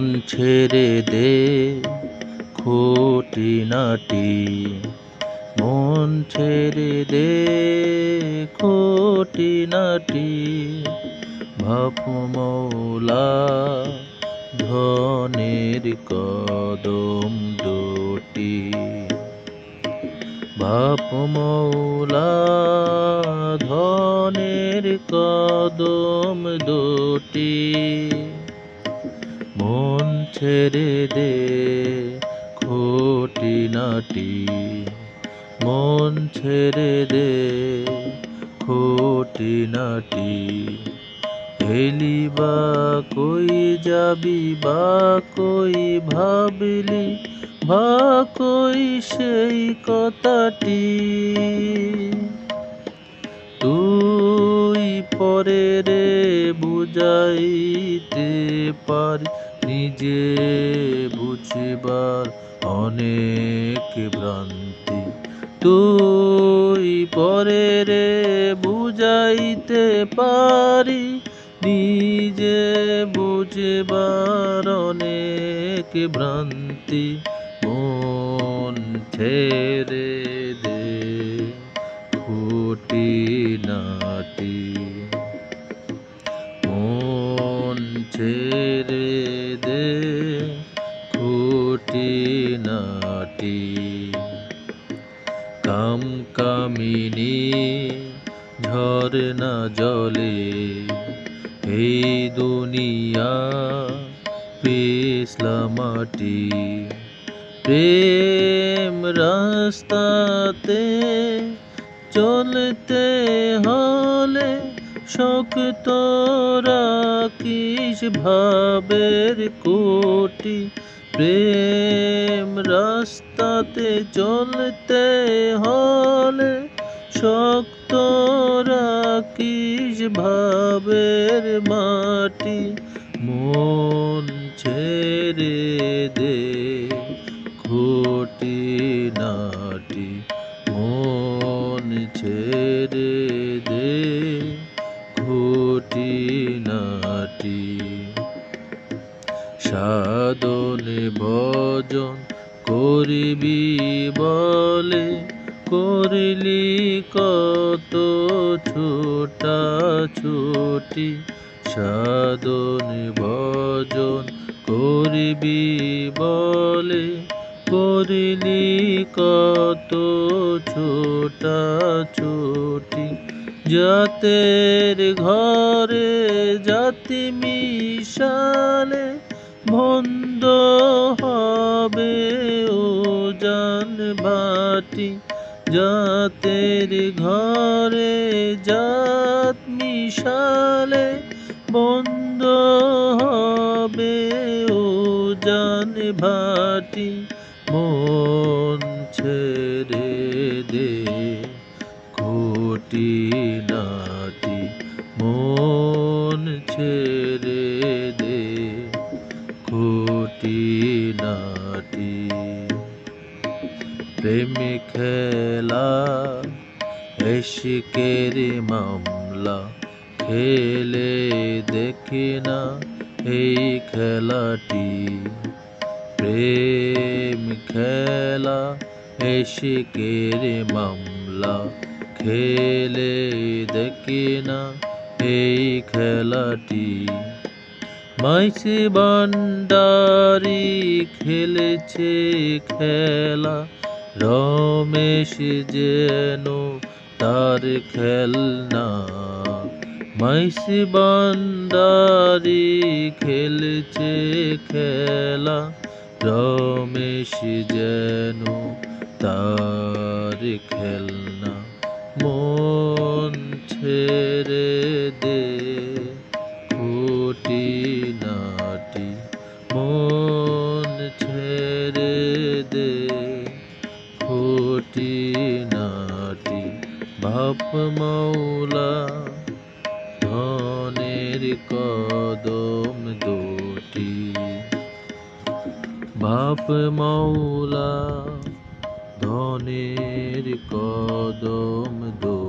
মন ছেড়ে দে খুটি নাটি মন ছেড়ে দে, খুঁটিনাটি। ভাব মৌলা, ধনের কদম দুটি। বাপ মৌলা, ধনের কদম দুটি। ছেড়ে দে খুঁটিনাটি, মন ছেড়ে দে খুঁটিনাটি। এলি বা কই যাবি বা কই ভাবলি, বা কই সেই কথাটি? তুই পরে রে বুঝাইতে পারি নিজে বুঝবার অনেক ভ্রান্তি। তুই পরে রে বুঝাইতে পারি, নিজে বুঝবার অনেক ভ্রান্তি। মন ছেড়ে দে, খুঁটি নাটি দে খুঁটি নাটি। কাম কামিনী ঝরনা জলে, এই দুনিয়া পিছলা মাটি। প্রেম রাস্তাতে চলতে হলে শক্ত রাখিস ভাবের কোটি প্রেম রাস্তাতে চলতে হলে শক্ত রাখিস ভাবের মাটি। মন ছেড়ে দে সাধন ভজন করিবি বলে, করিলি কত ছোটা ছুটি। সাধন ভজন করিবি বলে, করিলি কত ছোটা ছুটি। জাতের ঘরে জাতি মিশালে বন্ধ হবে ও জান ভাটি জাতের ঘরে জাত মিশালে বন্ধ হবে ও জান ভাটি মন ছেড়ে দে খুঁটি নাটি খুঁটি নাটি, প্রেম খেলা, এশকের মামলা, খেলে দেখি না এই খেলাটি। প্রেম খেলা, এশকের মামলা, খেলে দেখি না এই খেলাটি। মাইসে বান্ডারি খেলেছে খেলা। রমেশ যেন তার খেলনা। মাইসি বান্ডারি খেলছে খেলা। রমেশ যেন তার খেলনা। মন ছেড়ে দে খুঁটি নাটি বাপ মৌলা ধনের কদম দুটি। বাপ মৌলা ধনের কদম দুটি।